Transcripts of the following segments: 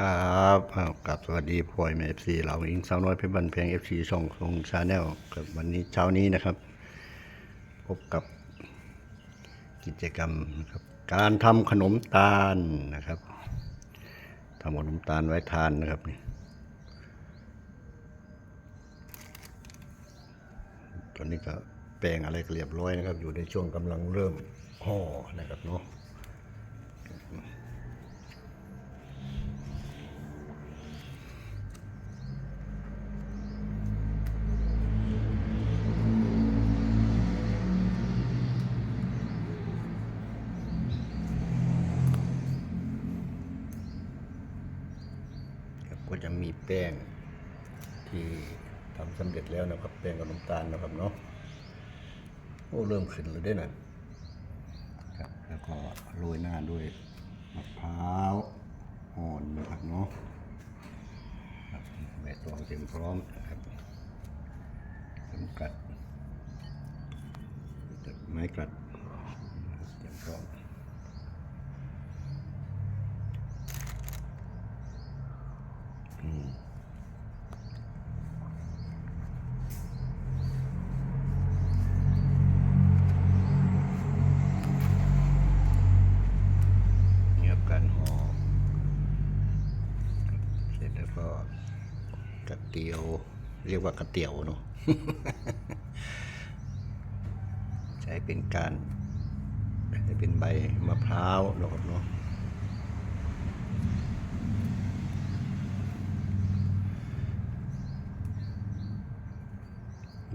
ครับกับสวัสดีพลอยเอฟซีเราอิงสาวน้อยเพชรบันเพลงเอฟซีช่องทรงชาแนลกับวันนี้เช้านี้นะครับ พบกับกิจกรรมนะครับ การทำขนมตาลนะครับทำขนมตาลไว้ทานนะครับนี่ตอนนี้ก็แปลงอะไรก็เรียบร้อยนะครับ อยู่ในช่วงกำลังเริ่มห่อนะครับเนาะ ก็จะมีแป้งที่ทำสำเร็จแล้วนะครับ แป้งกับน้ำตาลนะครับเนาะโอ้เริ่มขึ้นเลยได้น่อยครับ แล้วก็โรยหน้าด้วยมะพร้าวอ่อนนะครับเนาะครับใบตองเตรียมพร้อมนะครับเข็มกลัดไม้กลัดเตรียมพร้อม นี่ครับการห่อเสร็จแล้วก็ กระเตียว เรียกว่ากระเตียวเนาะใช้เป็นการใช้เป็นใบมะพร้าวเนาะครับเนาะ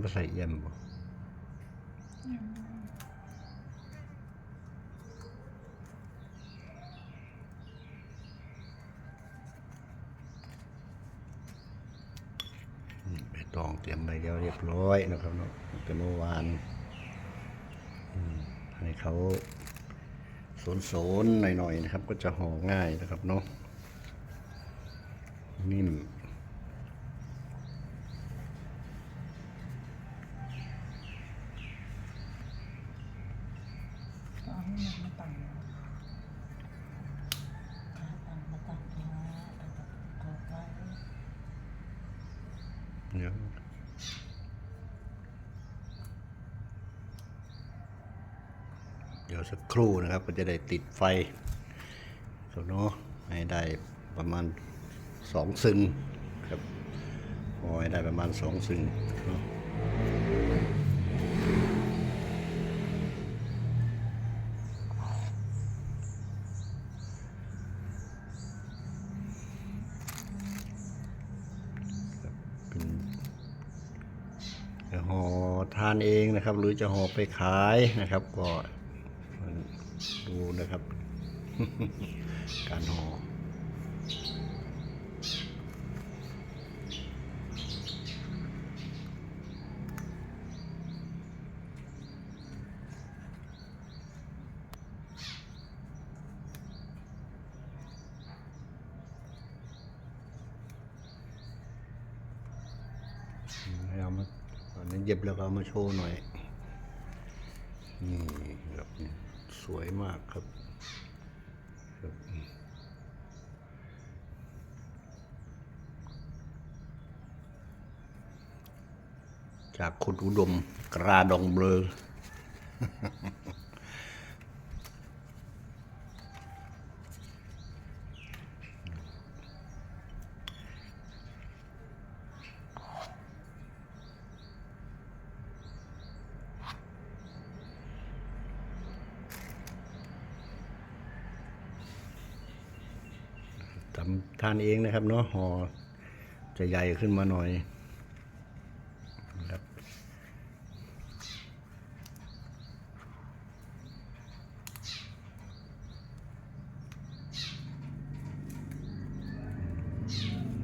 มาใส่เยี่ยมบ่ ใบต องเตรียมใบเดียวเรียบร้อยนะครับเนาะตั้งแต่เมื่อวานให้เขาสนๆหน่อยๆนะครับ ก็จะห่อง่ายนะครับเนาะนิ่มก็เอาให้มันมาตังนะขาตังมาตังขาตั้งแต่กอดไว้ เดี๋ยวเดี๋ยวสักครู่นะครับ ก็จะได้ติดไฟครับเนาะให้ได้ประมาณสองซึ่งครับพอให้ได้ประมาณสองซึ่งเนาะ เป็นจะห่อทานเองนะครับ หรือจะห่อไปขายนะครับ ก็ดูนะครับ การห่อให้เอามา นนี้เย็บแล้วก็เอามาโชว์หน่อย นี่ครับสวยมากครับครับจากคุณอุดมกราดองเบลอ ทำทานเองนะครับเนาะห่อจะใหญ่ขึ้นมาหน่อยนะครับ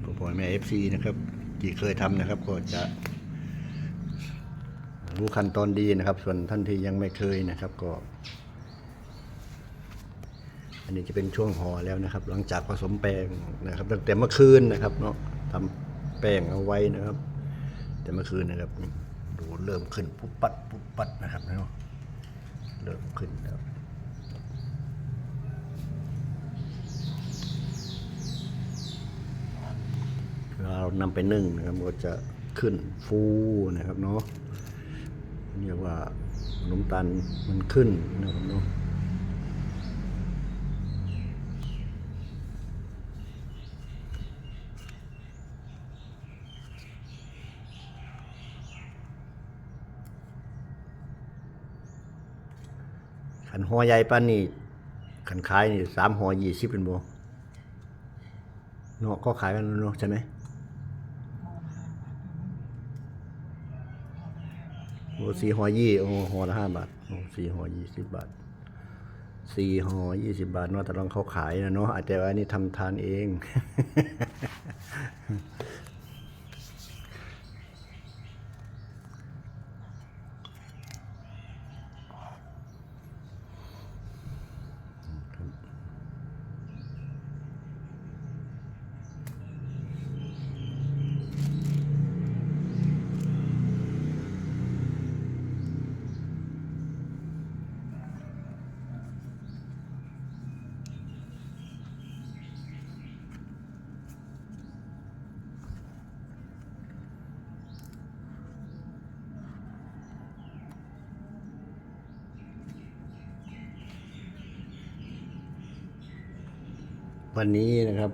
ผู้ปล่อยแม่เอฟซีนะครับที่เคยทำนะครับ ก็จะรู้ขั้นตอนดีนะครับ ส่วนท่านที่ยังไม่เคยนะครับ ก็ อันนี้จะเป็นช่วงห่อแล้วนะครับ หลังจากผสมแป้งนะครับตั้งแต่เมื่อคืนนะครับเนาะทำแป้งเอาไว้นะครับ แต่เมื่อคืนนะครับดูเริ่มขึ้นปุ๊บปัดปุ๊บปัดนะครับเนาะเริ่มขึ้นแล้วเรานำไปนึ่งนะครับก็จะขึ้นฟูนะครับเนาะเรียกว่าขนมตาลมันขึ้นนะครับเนาะ ขันหอใหญ่ปานนี่ขันขายนี่สามหอยี่สิบเป็นโบเนาะก็ขายกันเนาะใช่ไหมโอ้สี่ห่อยี่โอ้ห่อละห้าบาทโอ้สี่ห่อยี่สิบบาทสี่ห่อยี่สิบบาทเนาะแต่ลองเขาขายนะเนาะอาจจะว่านี่ทำทานเอง วันนี้นะครับ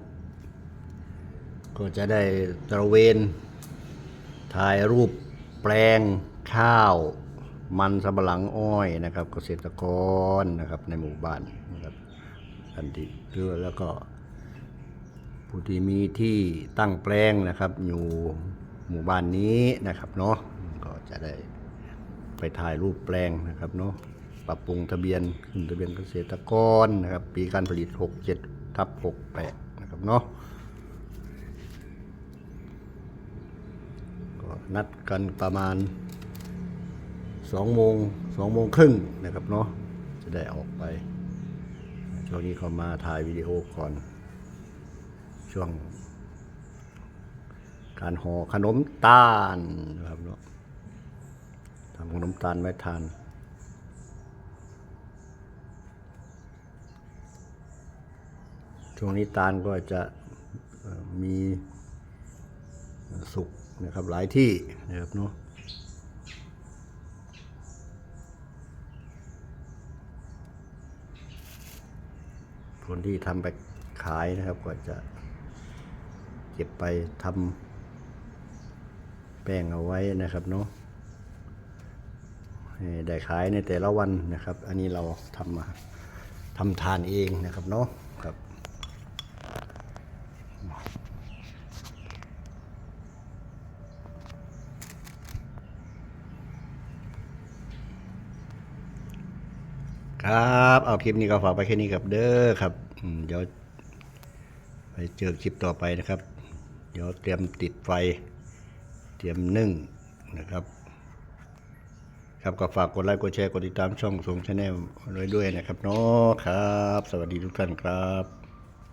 ก็จะได้ตระเวน ถ่ายรูปแปลงข้าว มันสำปะหลังอ้อยนะครับ เกษตรกรนะครับในหมู่บ้านนะครับอันทีเพื่อแล้วก็ผู้ที่มีที่ตั้งแปลงนะครับ อยู่หมู่บ้านนี้นะครับเนาะก็จะได้ไปถ่ายรูปแปลงนะครับเนาะปรับปรุงทะเบียนขึ้นทะเบียนเกษตรกรนะครับ ปีการผลิต 67 ทับ68นะครับเนาะก็นัดกันประมาณ2โมง2โมงครึ่งนะครับเนาะจะได้ออกไปช่วงนี้เขามาถ่ายวิดีโอก่อน ช่วง การห่อขนมตาลนะครับเนาะทำขนมตาลไว้ทาน ช่วงนี้ตาลก็จะมีสุกนะครับหลายที่นะครับเนาะคนที่ทำไปขายนะครับก็จะเก็บไปทำแป้งเอาไว้นะครับเนาะให้ได้ขายในแต่ละวันนะครับ อันนี้เราทำมาทำทานเองนะครับเนาะ ครับ เอาคลิปนี้ก็ฝากไปแค่นี้ครับเด้อครับเดี๋ยวไปเจอคลิปต่อไปนะครับ เดี๋ยวเตรียมติดไฟ เตรียมนึ่งนะครับ ครับก็ฝากกดไลค์กดแชร์กดติดตามช่องสงชาแนลไว้ด้วยนะครับเนาะครับ สวัสดีทุกท่านครับ